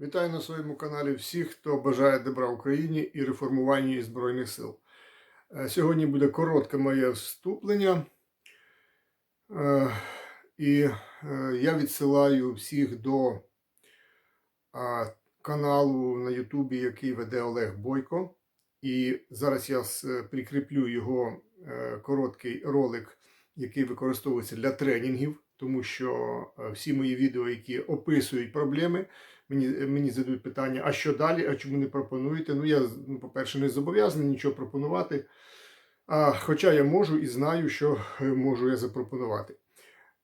Вітаю на своєму каналі всіх, хто бажає добра Україні і реформування Збройних сил. Е, Сьогодні буде коротке моє вступлення. Е, І е, я відсилаю всіх до каналу на Ютубі, який веде Олег Бойко. І зараз я прикріплю його короткий ролик, який використовується для тренінгів, тому що е, всі мої відео, які описують проблеми, мені, мені задають питання, а що далі, а чому не пропонуєте? Ну, я, ну, по-перше, не зобов'язаний нічого пропонувати. А, хоча я можу і знаю, що е, можу я запропонувати.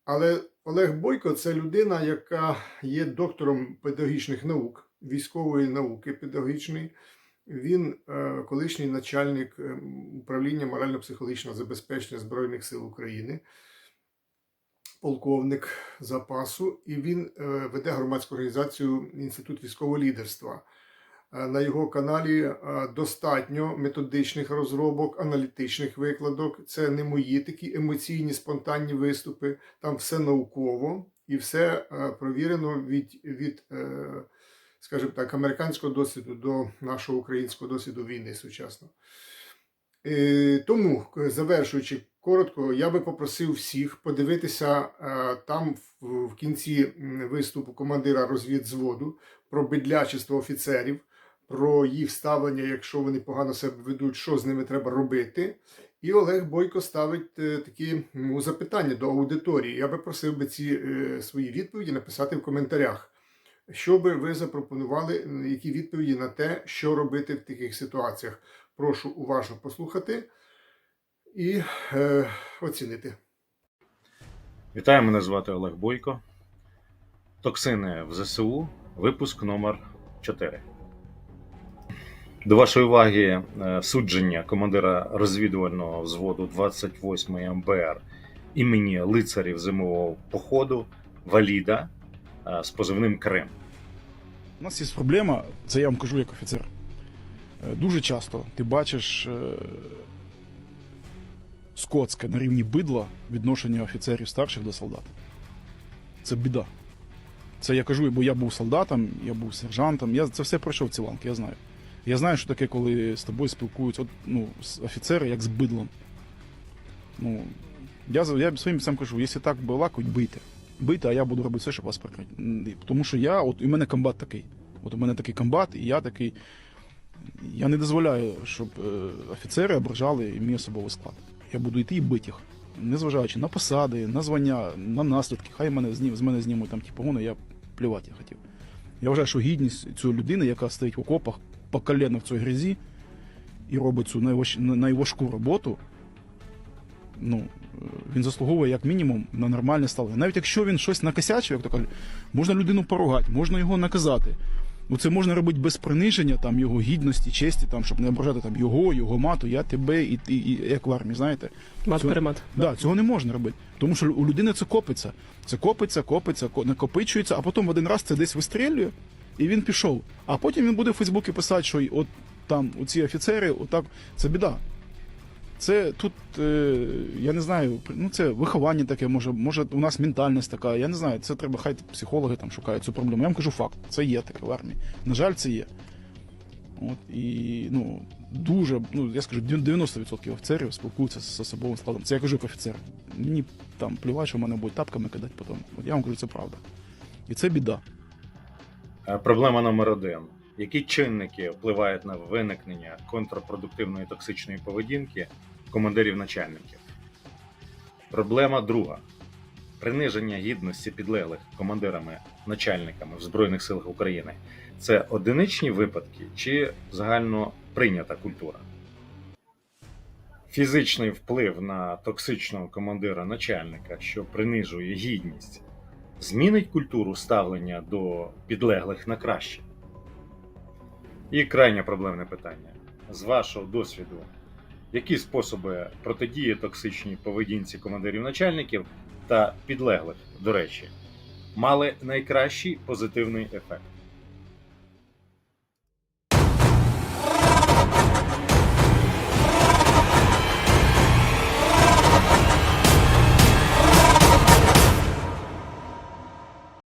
Але Олег Бойко це людина, яка є доктором педагогічних наук, військової науки педагогічної. Він е, колишній начальник е, управління морально-психологічного забезпечення Збройних сил України, полковник запасу, і він е, веде громадську організацію Інститут військового лідерства. На його каналі достатньо методичних розробок, аналітичних викладок. Це не мої такі емоційні спонтанні виступи. Там все науково і все провірено від, від скажімо так, американського досвіду до нашого українського досвіду війни сучасно. Е, Тому, завершуючи коротко, я би попросив всіх подивитися е, там в, кінці виступу командира розвідзводу про бедлячество офіцерів, про їх ставлення, якщо вони погано себе ведуть, що з ними треба робити. І Олег Бойко ставить е, такі ну, запитання до аудиторії. Я би просив би ці е, свої відповіді написати в коментарях. Що би ви запропонували, які відповіді на те, що робити в таких ситуаціях? Прошу уважно послухати і е, оцінити. Вітаю, мене звати Олег Бойко. Токсини в ЗСУ, випуск номер 4. До вашої уваги е, судження командира розвідувального взводу 28 МБР імені лицарів зимового походу Валіда з позивним Крим. У нас є проблема, це я вам кажу як офіцер. Е, Дуже часто ти бачиш е, скотське на рівні бидла відношення офіцерів старших до солдат. Це біда. Це я кажу, бо я був солдатом, я був сержантом, я це все пройшов ці ланки, я знаю. Я знаю, що таке, коли з тобою спілкуються от, ну, офіцери як з бидлом. Ну, я, я своїм бійцям кажу, якщо так балакають, бийте. Бийте, а я буду робити все, щоб вас прикрити. Тому що я, от у мене комбат такий. От у мене такий комбат, і я такий. Я не дозволяю, щоб е, офіцери ображали мій особовий склад. Я буду йти і бити їх. Незважаючи на посади, на звання, на наслідки. Хай мене з мене знімуть там ті погони, я плювати я хотів. Я вважаю, що гідність цієї людини, яка стоїть в окопах по колено в цій грязі і робить цю найваж, найважку роботу, ну, він заслуговує як мінімум на нормальне ставлення. Навіть якщо він щось накосячив, як то кажуть, можна людину поругати, можна його наказати. Ну, це можна робити без приниження там його гідності, честі, там, щоб не ображати там його, його мату, я тебе і, і, і як в армії, знаєте. Мат Цього- перемат. Да, цього не можна робити. Тому що у людини це копиться. Це копиться, копиться, ко- накопичується, а потім в один раз це десь вистрілює, і він пішов. А потім він буде в Фейсбуці писати, що от там ці офіцери, отак, це біда. Це тут, е, я не знаю, ну це виховання таке, може, може у нас ментальність така, я не знаю, це треба, хай психологи там шукають цю проблему. Я вам кажу факт, це є таке в армії. На жаль, це є. От, і ну, дуже, ну я скажу, 90% офіцерів спілкуються з особовим складом. Це я кажу як офіцер. Мені там плювати, що мене будуть тапками кидати потім. От я вам кажу, це правда. І це біда. Е, Проблема номер один. Які чинники впливають на виникнення контрпродуктивної токсичної поведінки командирів начальників? Проблема друга. Приниження гідності підлеглих командирами начальниками в Збройних силах України це одиничні випадки чи загально прийнята культура? Фізичний вплив на токсичного командира начальника, що принижує гідність, змінить культуру ставлення до підлеглих на краще? І крайнє проблемне питання. З вашого досвіду, які способи протидії токсичній поведінці командирів начальників та підлеглих, до речі, мали найкращий позитивний ефект?